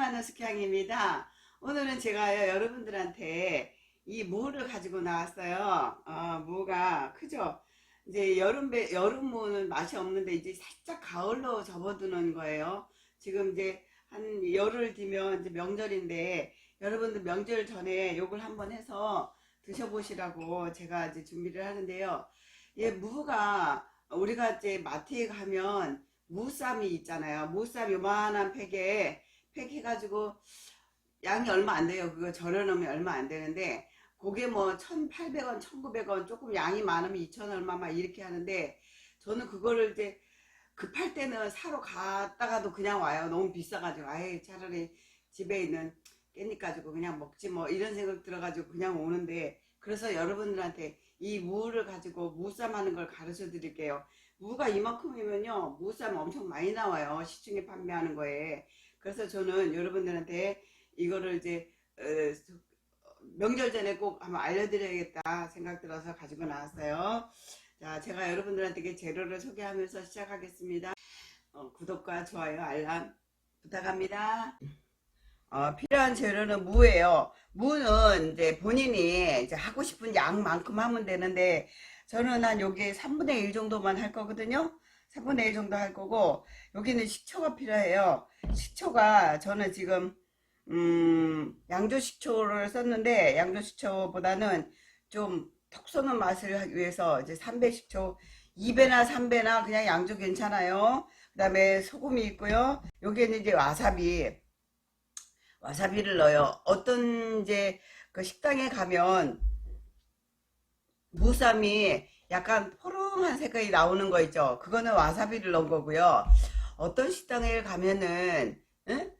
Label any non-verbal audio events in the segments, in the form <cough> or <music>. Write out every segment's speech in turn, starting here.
많은 숙향입니다. 오늘은 제가 여러분들한테 이 무를 가지고 나왔어요. 어, 무가 크죠? 이제 여름, 배- 여름 무는 맛이 없는데 이제 살짝 가을로 접어드는 거예요. 지금 이제 한 열흘 뒤면 이제 명절인데 여러분들 명절 전에 요걸 한번 해서 드셔보시라고 제가 이제 준비를 하는데요. 예, 무가 우리가 이제 마트에 가면 무쌈이 있잖아요. 무쌈 요만한 팩에 팩 해가지고 양이 얼마 안 돼요. 그거 절여놓으면 얼마 안 되는데 그게 뭐 1,800원, 1,900원 조금 양이 많으면 2,000 얼마 막 이렇게 하는데 저는 그거를 이제 급할 때는 사러 갔다가도 그냥 와요. 너무 비싸가지고 아예 차라리 집에 있는 깻잎 가지고 그냥 먹지 뭐 이런 생각 들어가지고 그냥 오는데 그래서 여러분들한테 이 무를 가지고 무쌈 하는 걸 가르쳐 드릴게요. 무가 이만큼이면요 무쌈 엄청 많이 나와요 시중에 판매하는 거에 그래서 저는 여러분들한테 이거를 이제 어, 명절 전에 꼭 한번 알려드려야겠다 생각 들어서 가지고 나왔어요. 자 제가 여러분들한테 그 재료를 소개하면서 시작하겠습니다. 어, 구독과 좋아요 알람 부탁합니다. 어, 필요한 재료는 무예요. 무는 이제 본인이 이제 하고 싶은 양만큼 하면 되는데 저는 한 여기 3분의 1 정도만 할 거거든요. 3분의 1 정도 할 거고 여기는 식초가 필요해요. 식초가 저는 지금 음, 양조 식초를 썼는데 양조 식초보다는 좀 톡 쏘는 맛을 위해서 이제 3배 식초 2배나 3배나 그냥 양조 괜찮아요. 그 다음에 소금이 있고요. 여기에는 이제 와사비 와사비를 넣어요. 어떤 이제 그 식당에 가면 무쌈이 약간 포 롱한 색깔이 나오는 거 있죠. 그거는 와사비를 넣은 거고요. 어떤 식당에 가면은 응?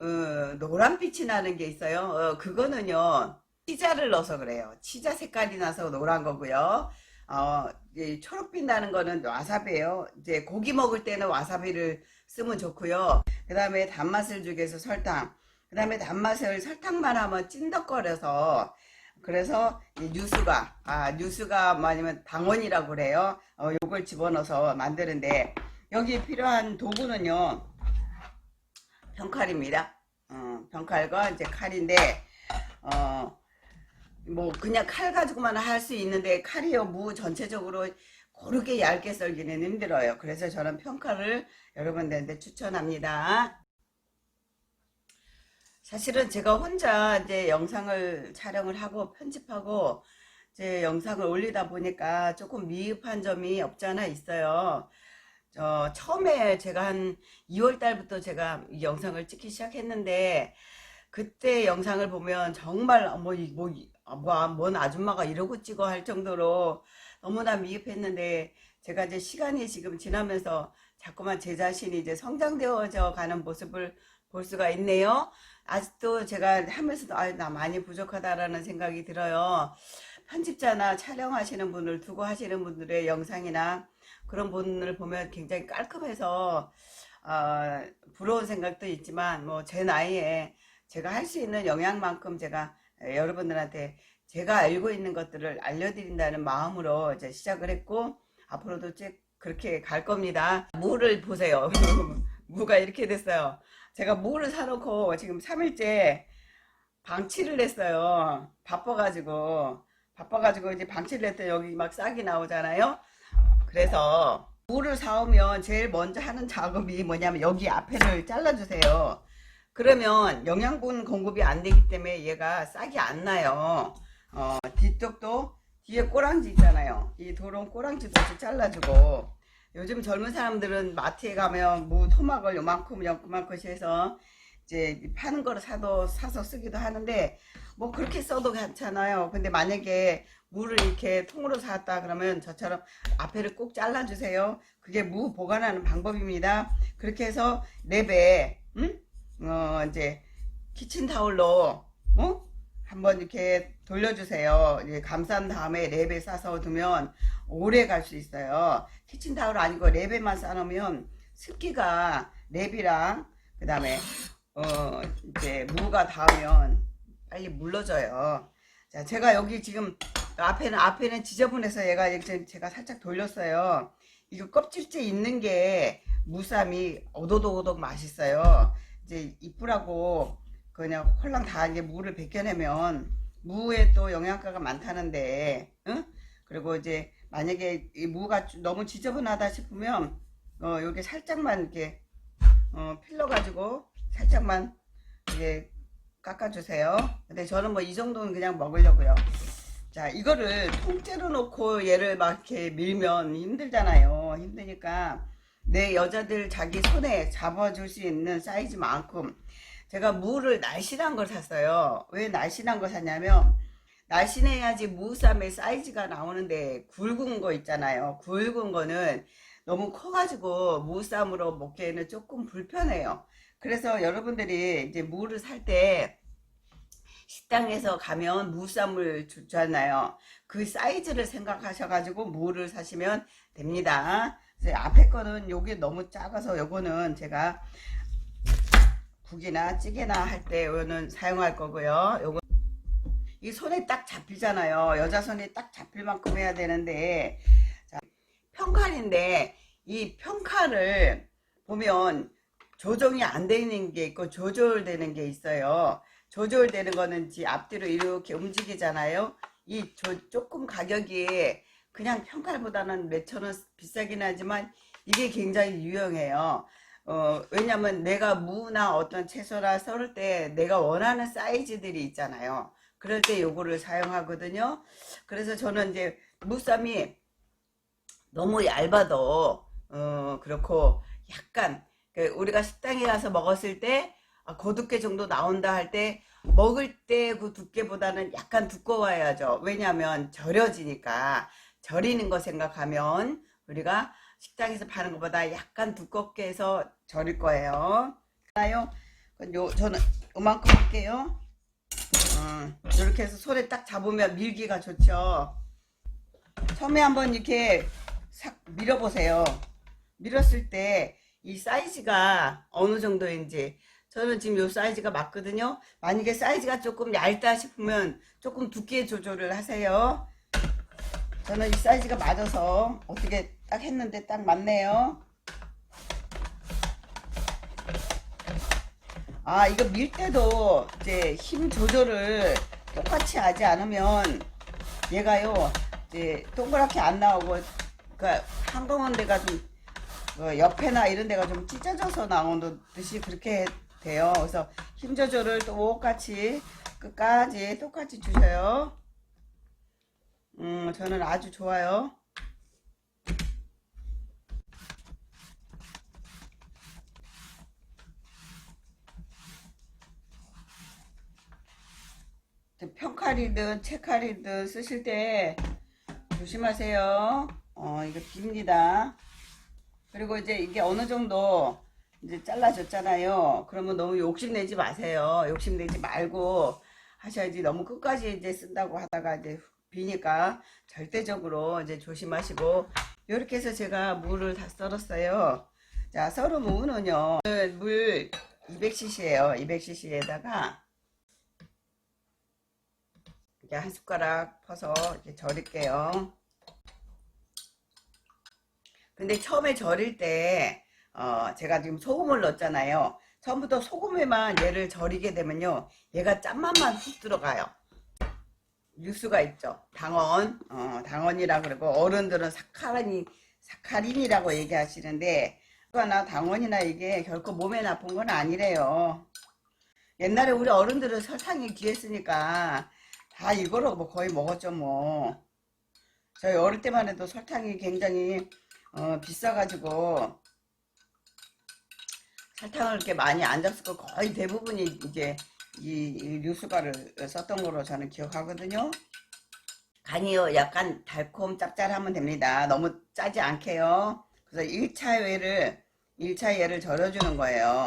어, 노란빛이 나는 게 있어요. 어, 그거는요. 치자를 넣어서 그래요. 치자 색깔이 나서 노란 거고요. 어, 이 초록빛 나는 거는 와사비예요. 이제 고기 먹을 때는 와사비를 쓰면 좋고요. 그 다음에 단맛을 주기 위해서 설탕. 그 다음에 단맛을 설탕만 하면 찐덕거려서 그래서 이 뉴스가 아 뉴스가 아니면 당원이라고 그래요. 어, 요걸 집어넣어서 만드는데 여기 필요한 도구는요. 병칼입니다. 어, 병칼과 이제 칼인데 어, 뭐 그냥 칼 가지고만 할 수 있는데 칼이요 무 전체적으로 고르게 얇게 썰기는 힘들어요. 그래서 저는 평칼을 여러분들한테 추천합니다. 사실은 제가 혼자 이제 영상을 촬영을 하고 편집하고 이제 영상을 올리다 보니까 조금 미흡한 점이 없지 않아 있어요. 저 처음에 제가 한 2월 달부터 제가 이 영상을 찍기 시작했는데 그때 영상을 보면 정말 뭐, 이- 뭐, 이- 아, 뭐, 아, 뭔 아줌마가 이러고 찍어 할 정도로 너무나 미흡했는데 제가 이제 시간이 지금 지나면서 자꾸만 제 자신이 이제 성장되어져 가는 모습을 볼 수가 있네요. 아직도 제가 하면서도 아, 나 많이 부족하다라는 생각이 들어요. 편집자나 촬영하시는 분을 두고 하시는 분들의 영상이나 그런 분을 보면 굉장히 깔끔해서 어, 부러운 생각도 있지만 뭐 제 나이에 제가 할 수 있는 영향만큼 제가 여러분들한테 제가 알고 있는 것들을 알려드린다는 마음으로 이제 시작을 했고 앞으로도 쭉 그렇게 갈 겁니다. 무를 보세요. <laughs> 무가 이렇게 됐어요. 제가 무를 사놓고 지금 3일째 방치를 했어요. 바빠가지고 바빠가지고 이제 방치를 했더니 여기 막 싹이 나오잖아요. 그래서 무를 사오면 제일 먼저 하는 작업이 뭐냐면 여기 앞에를 잘라주세요. 그러면 영양분 공급이 안 되기 때문에 얘가 싹이 안 나요. 어, 뒤쪽도 뒤에 꼬랑지 있잖아요. 이 도롱 꼬랑지도 잘라주고 요즘 젊은 사람들은 마트에 가면 무 토막을 요만큼 요만큼씩 해서 이제 파는 거를 사도 사서 쓰기도 하는데 뭐 그렇게 써도 괜찮아요. 근데 만약에 무를 이렇게 통으로 샀다 그러면 저처럼 앞에를 꼭 잘라주세요. 그게 무 보관하는 방법입니다. 그렇게 해서 랩에 음? 어 이제 키친타올로 어? 한번 이렇게 돌려주세요. 이제 감싼 다음에 랩에 싸서 두면 오래 갈 수 있어요. 키친타올 아니고 랩에만 싸놓으면 습기가 랩이랑 그 다음에 어 이제 무가 닿으면 빨리 물러져요. 자, 제가 여기 지금 앞에는 앞에는 지저분해서 얘가 이제 제가 살짝 돌렸어요. 이거 껍질째 있는 게 무쌈이 오도독오독 맛있어요. 이제 이쁘라고 그냥 홀랑 다 이게 무를 벗겨내면 무에 또 영양가가 많다는데, 응? 그리고 이제 만약에 이 무가 좀 너무 지저분하다 싶으면 어 요게 살짝만 이렇게 어 필러 가지고 살짝만 이게 깎아주세요. 근데 저는 뭐 이 정도는 그냥 먹으려고요. 자, 이거를 통째로 놓고 얘를 막 이렇게 밀면 힘들잖아요. 힘드니까 내 여자들 자기 손에 잡아줄 수 있는 사이즈만큼 제가 무를 날씬한 걸 샀어요. 왜 날씬한 걸 샀냐면 날씬해야지 무쌈의 사이즈가 나오는데 굵은 거 있잖아요. 굵은 거는 너무 커가지고 무쌈으로 먹기에는 조금 불편해요. 그래서 여러분들이 이제 무를 살 때 식당에서 가면 무쌈을 주잖아요. 그 사이즈를 생각하셔가지고 무를 사시면 됩니다. 앞에 거는 요게 너무 작아서 요거는 제가 국이나 찌개나 할때 요거는 사용할 거고요. 요거 이 손에 딱 잡히잖아요. 여자 손에 딱 잡힐 만큼 해야 되는데 자, 평칼인데 이 평칼을 보면 조정이 안 되는 게 있고 조절되는 게 있어요. 조절되는 거는 지 앞뒤로 이렇게 움직이잖아요. 이 조, 조금 가격이 그냥 평칼보다는 몇천 원 비싸긴 하지만 이게 굉장히 유용해요. 어, 왜냐면 내가 무나 어떤 채소나 썰을 때 내가 원하는 사이즈들이 있잖아요. 그럴 때 요거를 사용하거든요. 그래서 저는 이제 무쌈이 너무 얇아도 어, 그렇고 약간 그 우리가 식당에 가서 먹었을 때 아, 그 두께 정도 나온다 할 때 먹을 때 그 두께보다는 약간 두꺼워야죠. 왜냐하면 절여지니까 절이는 거 생각하면 우리가 식당에서 파는 것보다 약간 두껍게 해서 절일 거예요. 나요? 요 저는 요만큼 할게요. 음, 이렇게 해서 손에 딱 잡으면 밀기가 좋죠. 처음에 한번 이렇게 싹 밀어보세요. 밀었을 때 이 사이즈가 어느 정도인지 저는 지금 요 사이즈가 맞거든요. 만약에 사이즈가 조금 얇다 싶으면 조금 두께 조절을 하세요. 저는 이 사이즈가 맞아서 어떻게 딱 했는데 딱 맞네요. 아, 이거 밀 때도 이제 힘 조절을 똑같이 하지 않으면 얘가요, 이제 동그랗게 안 나오고, 그니까 한꺼운 데가 좀, 그 옆에나 이런 데가 좀 찢어져서 나오는 듯이 그렇게 돼요. 그래서 힘 조절을 똑같이 끝까지 똑같이 주셔요. 음, 저는 아주 좋아요. 평칼이든 채칼이든 쓰실 때 조심하세요. 어, 이거 빕니다. 그리고 이제 이게 어느 정도 이제 잘라졌잖아요. 그러면 너무 욕심내지 마세요. 욕심내지 말고 하셔야지 너무 끝까지 이제 쓴다고 하다가 이제 비니까 절대적으로 이제 조심하시고 이렇게 해서 제가 물을 다 썰었어요. 자, 썰은 무는요. 물 200cc예요. 200cc에다가 이렇게 한 숟가락 퍼서 이렇게 절일게요. 근데 처음에 절일 때 어, 제가 지금 소금을 넣었잖아요. 처음부터 소금에만 얘를 절이게 되면요. 얘가 짠맛만 훅 들어가요. 뉴스가 있죠. 당원, 어, 당원이라 그러고 어른들은 사카린이 사카린이라고 얘기하시는데 그거나 당원이나 이게 결코 몸에 나쁜 건 아니래요. 옛날에 우리 어른들은 설탕이 귀했으니까 다 이거로 뭐 거의 먹었죠 뭐. 저희 어릴 때만 해도 설탕이 굉장히 어, 비싸가지고 설탕을 이렇게 많이 안 잡수고 거의 대부분이 이제 이, 이 뉴스가를 썼던 거로 저는 기억하거든요. 간이요 약간 달콤 짭짤하면 됩니다. 너무 짜지 않게요. 그래서 1차 얘를 1차 얘를 절여주는 거예요.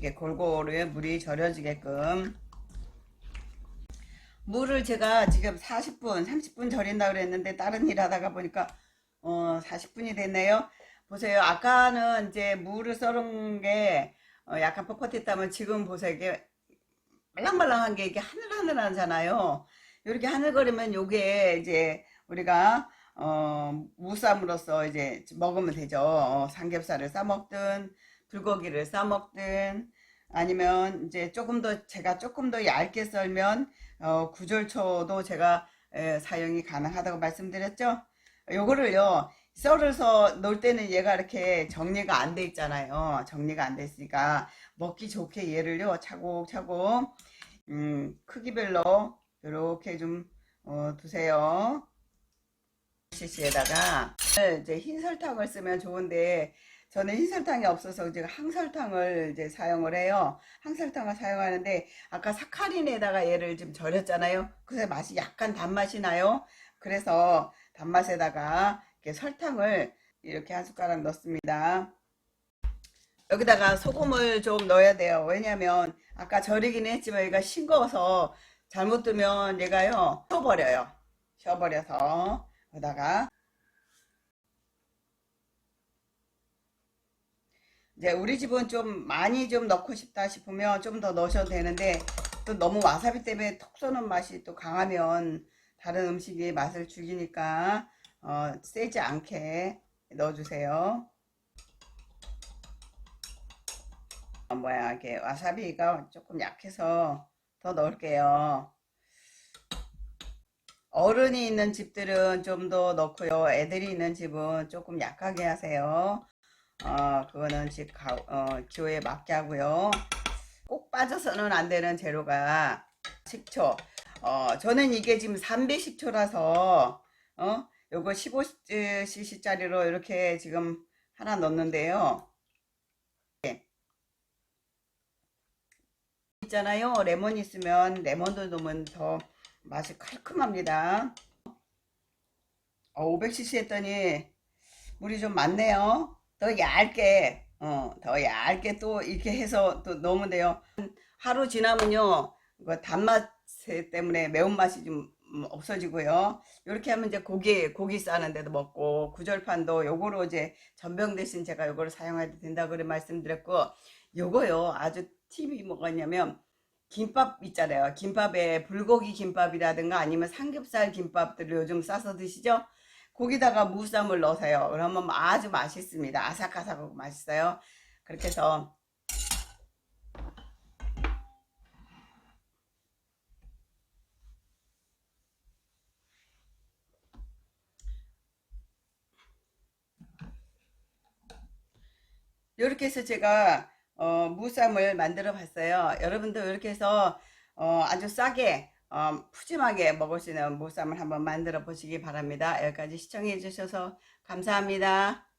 이게 골고루 물이 절여지게끔. 물을 제가 지금 40분 30분 절인다 그랬는데 다른 일 하다가 보니까 어 40분이 됐네요. 보세요. 아까는 이제 물을 썰은 게 어, 약간 뻣뻣했다면 지금 보세요. 이게 말랑말랑한 게 이게 하늘하늘하잖아요. 이렇게 하늘거리면 요게 이제 우리가 어, 무쌈으로서 이제 먹으면 되죠. 어, 삼겹살을 싸 먹든 불고기를 싸 먹든 아니면 이제 조금 더 제가 조금 더 얇게 썰면 어, 구절초도 제가 에, 사용이 가능하다고 말씀드렸죠. 요거를요 썰어서 넣을 때는 얘가 이렇게 정리가 안 돼 있잖아요. 정리가 안 돼 있으니까 먹기 좋게 얘를요 차곡차곡 음, 크기별로 이렇게 좀 어, 두세요. CC에다가 이제 흰 설탕을 쓰면 좋은데 저는 흰 설탕이 없어서 이제 항설탕을 이제 사용을 해요. 항설탕을 사용하는데 아까 사카린에다가 얘를 좀 절였잖아요. 그래서 맛이 약간 단맛이 나요. 그래서 단맛에다가 이렇게 설탕을 이렇게 한 숟가락 넣습니다. 여기다가 소금을 좀 넣어야 돼요. 왜냐면 아까 절이긴 했지만 얘가 싱거워서 잘못 두면 얘가요 쉬어버려요. 쉬어버려서 여기다가 이제 우리 집은 좀 많이 좀 넣고 싶다 싶으면 좀 더 넣으셔도 되는데 또 너무 와사비 때문에 톡 쏘는 맛이 또 강하면 다른 음식이 맛을 죽이니까 어, 세지 않게 넣어주세요. 어, 뭐야 이게 와사비가 조금 약해서 더 넣을게요. 어른이 있는 집들은 좀 더 넣고요. 애들이 있는 집은 조금 약하게 하세요. 어, 그거는 집 가, 어, 기호에 맞게 하고요. 꼭 빠져서는 안 되는 재료가 식초. 어, 저는 이게 지금 3배 식초라서, 어, 요거 15cc짜리로 이렇게 지금 하나 넣는데요. 예. 있잖아요. 레몬 있으면 레몬도 넣으면 더 맛이 칼큼합니다. 어, 500cc 했더니 물이 좀 많네요. 더 얇게, 어, 더 얇게 또 이렇게 해서 또 넣으면 돼요. 하루 지나면요, 이거 단맛 때문에 매운맛이 좀 음, 없어지고요. 이렇게 하면 이제 고기, 고기 싸는데도 먹고, 구절판도 요거로 이제 전병 대신 제가 요거를 사용해도 된다 그래 말씀드렸고, 요거요, 아주 팁이 뭐냐면, 김밥 있잖아요. 김밥에 불고기 김밥이라든가 아니면 삼겹살 김밥들을 요즘 싸서 드시죠? 거기다가 무쌈을 넣으세요. 그러면 아주 맛있습니다. 아삭아삭하고 맛있어요. 그렇게 해서 이렇게 해서 제가 어, 무쌈을 만들어 봤어요. 여러분도 이렇게 해서 어, 아주 싸게 어, 푸짐하게 먹을 수 있는 무쌈을 한번 만들어 보시기 바랍니다. 여기까지 시청해 주셔서 감사합니다.